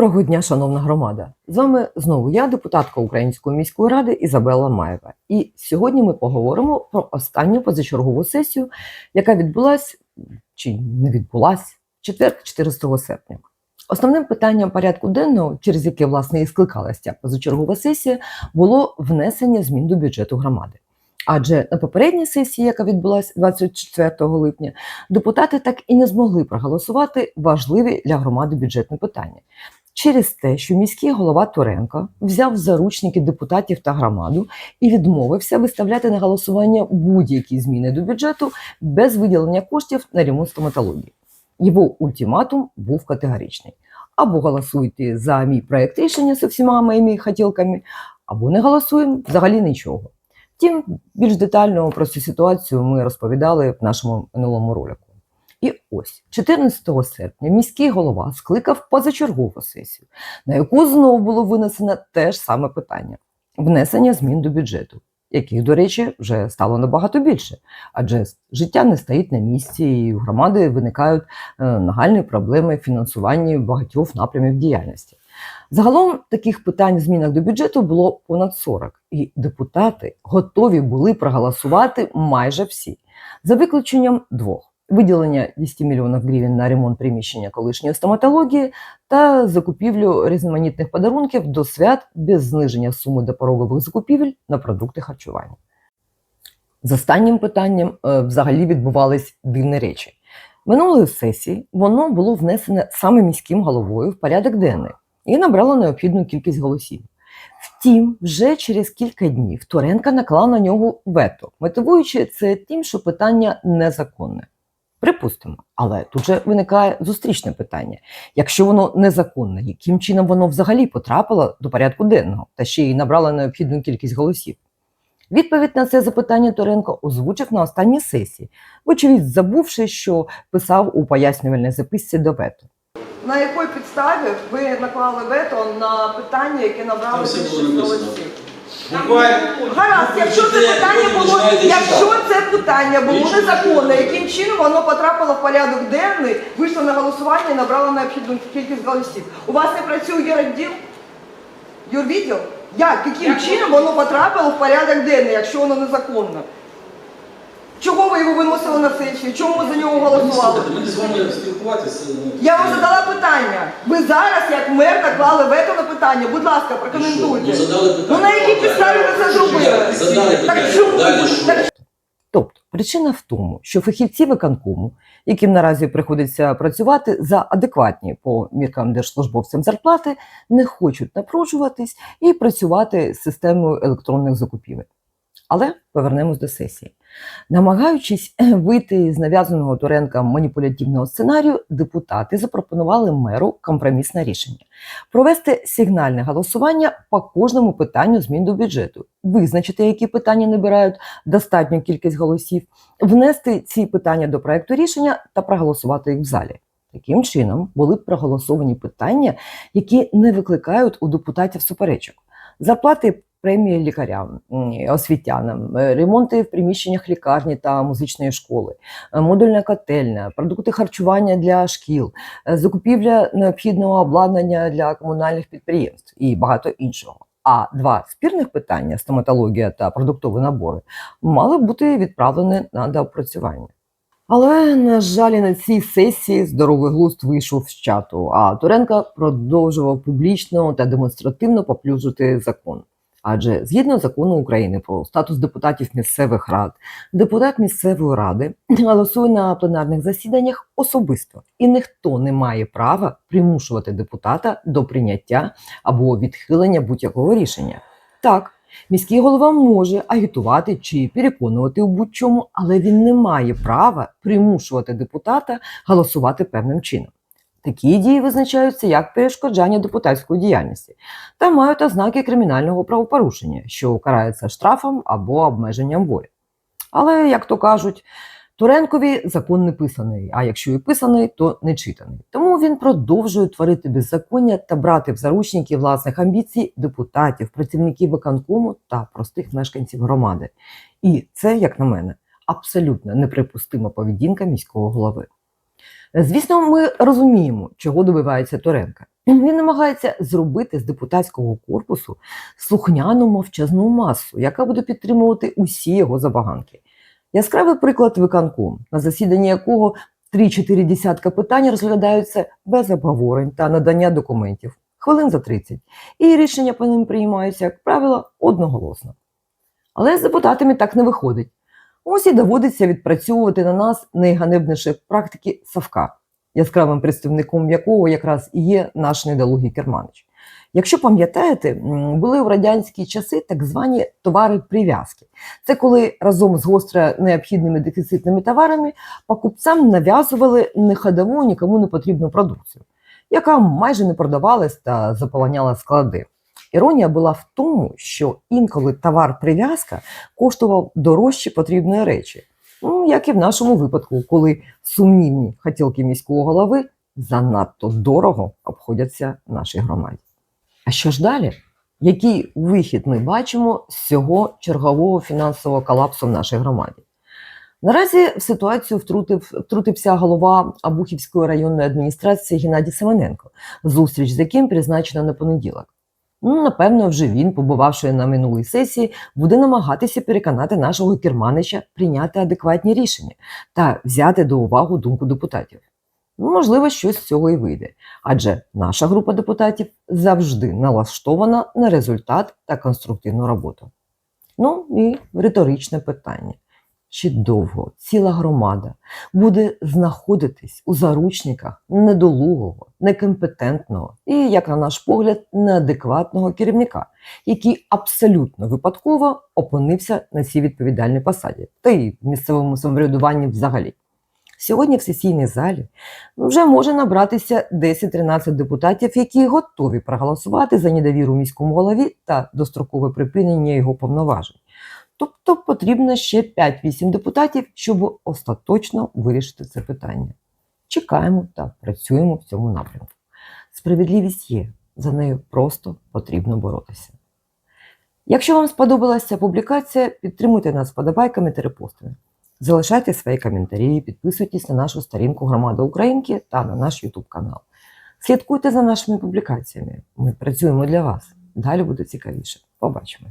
Доброго дня, шановна громада! З вами знову я, депутатка Української міської ради Ізабела Маєва. І сьогодні ми поговоримо про останню позачергову сесію, яка відбулась чи не відбулась четвер, 14 серпня. Основним питанням порядку денного, через яке власне і скликалася ця позачергова сесія, було внесення змін до бюджету громади. Адже на попередній сесії, яка відбулася 24 липня, депутати так і не змогли проголосувати важливі для громади бюджетні питання через те, що міський голова Туренко взяв заручники депутатів та громаду і відмовився виставляти на голосування будь-які зміни до бюджету без виділення коштів на ремонт стоматології. Його ультиматум був категоричний: або голосуйте за мій проект рішення з всіма моїми хотілками, або не голосуємо взагалі нічого. Втім, більш детально про цю ситуацію ми розповідали в нашому минулому ролику. І ось 14 серпня міський голова скликав позачергову сесію, на яку знову було винесено те ж саме питання внесення змін до бюджету, яких, до речі, вже стало набагато більше, адже життя не стоїть на місці, і у громади виникають е, нагальні проблеми фінансування багатьох напрямів діяльності. Загалом таких питань в змінах до бюджету було понад 40, і депутати готові були проголосувати майже всі, за виключенням двох виділення 10 мільйонів гривень на ремонт приміщення колишньої стоматології та закупівлю різноманітних подарунків до свят без зниження суми допорогових закупівель на продукти харчування. З останнім питанням е, взагалі відбувались дивні речі. Минулої сесії воно було внесене саме міським головою в порядок денний і набрало необхідну кількість голосів. Втім, вже через кілька днів Туренка наклала на нього вето, мотивуючи це тим, що питання незаконне. Припустимо, але тут же виникає зустрічне питання: якщо воно незаконне, яким чином воно взагалі потрапило до порядку денного та ще й набрало необхідну кількість голосів? Відповідь на це запитання Торенко озвучив на останній сесії, вочевидь забувши, що писав у пояснювальній записці до вето. На якій підставі ви наклали вето на питання, яке набрало більшість голосів? Буквально. Гаразд, якщо це питання було, якщо це питання було незаконне, яким чином воно потрапило в порядок денний, вийшло на голосування і набрало необхідну кількість голосів. У вас не працює відділ? Юрвідділ? Як? Яким чином воно потрапило в порядок денний, якщо воно незаконне? Чого ви його виносили на сесію? Чому ви за нього голосували? Ми з вами спілкуватися. ну, Я вам задала питання. Ви зараз, як мер, наклали вето на питання. Будь ласка, прокоментуйте. Ну, задали питання. Ну на якій підставі ви це зробили? Задали Так питання. чому? Далі що? Так Тобто причина в тому, що фахівці виконкому, яким наразі приходиться працювати за адекватні по міркам держслужбовцям зарплати, не хочуть напружуватись і працювати з системою електронних закупівель. Але повернемось до сесії. Намагаючись е, вийти з нав'язаного Туренка маніпулятивного сценарію, депутати запропонували меру компромісне рішення провести сигнальне голосування по кожному питанню змін до бюджету, визначити, які питання набирають достатню кількість голосів, внести ці питання до проекту рішення та проголосувати їх в залі. Таким чином були б проголосовані питання, які не викликають у депутатів суперечок. Зарплати премії лікарям, освітянам, е, ремонти в приміщеннях лікарні та музичної школи, е, модульна котельня, продукти харчування для шкіл, е, закупівля необхідного обладнання для комунальних підприємств і багато іншого. А два спірних питання стоматологія та продуктові набори мали бути відправлені на доопрацювання. Але, на жаль, на цій сесії здоровий глузд вийшов з чату, а Туренко продовжував публічно та демонстративно поплюжити закон. Адже згідно закону України про статус депутатів місцевих рад, депутат місцевої ради голосує на пленарних засіданнях особисто, і ніхто не має права примушувати депутата до прийняття або відхилення будь-якого рішення. Так, міський голова може агітувати чи переконувати у будь-чому, але він не має права примушувати депутата голосувати певним чином. Такі дії визначаються як перешкоджання депутатської діяльності та мають ознаки кримінального правопорушення, що карається штрафом або обмеженням волі. Але, як то кажуть, Туренкові закон не писаний, а якщо і писаний, то не читаний. Тому він продовжує творити беззаконня та брати в заручники власних амбіцій депутатів, працівників виконкому та простих мешканців громади. І це, як на мене, абсолютно неприпустима поведінка міського голови. Звісно, ми розуміємо, чого добивається Торенка. Він намагається зробити з депутатського корпусу слухняну мовчазну масу, яка буде підтримувати усі його забаганки. Яскравий приклад виконком, на засіданні якого 3-4 десятка питань розглядаються без обговорень та надання документів, хвилин за 30, і рішення по ним приймаються, як правило, одноголосно. Але з депутатами так не виходить. Ось і доводиться відпрацьовувати на нас найганебніші практики Савка, яскравим представником якого якраз і є наш недолугий керманич. Якщо пам'ятаєте, були в радянські часи так звані товари прив'язки. Це коли разом з гостро необхідними дефіцитними товарами покупцям нав'язували неходову, нікому не потрібну продукцію, яка майже не продавалась та заполоняла склади. Іронія була в тому, що інколи товар прив'язка коштував дорожче потрібної речі, ну, як і в нашому випадку, коли сумнівні хотілки міського голови занадто дорого обходяться нашій громаді. А що ж далі? Який вихід ми бачимо з цього чергового фінансового колапсу в нашій громаді? Наразі в ситуацію втрутив, втрутився голова Абухівської районної адміністрації Геннадій Семененко, зустріч з яким призначена на понеділок. Ну, напевно, вже він, побувавши на минулій сесії, буде намагатися переконати нашого керманича прийняти адекватні рішення та взяти до уваги думку депутатів. Ну, можливо, щось з цього і вийде, адже наша група депутатів завжди налаштована на результат та конструктивну роботу. Ну і риторичне питання. Чи довго ціла громада буде знаходитись у заручниках недолугого, некомпетентного і, як на наш погляд, неадекватного керівника, який абсолютно випадково опинився на цій відповідальній посаді, та й в місцевому самоврядуванні взагалі. Сьогодні в сесійній залі вже може набратися 10-13 депутатів, які готові проголосувати за недовіру міському голові та дострокове припинення його повноважень. Тобто потрібно ще 5-8 депутатів, щоб остаточно вирішити це питання. Чекаємо та працюємо в цьому напрямку. Справедливість є, за нею просто потрібно боротися. Якщо вам сподобалася публікація, підтримуйте нас вподобайками та репостами. Залишайте свої коментарі, підписуйтесь на нашу сторінку Громада Українки та на наш YouTube канал. Слідкуйте за нашими публікаціями. Ми працюємо для вас. Далі буде цікавіше. Побачимо.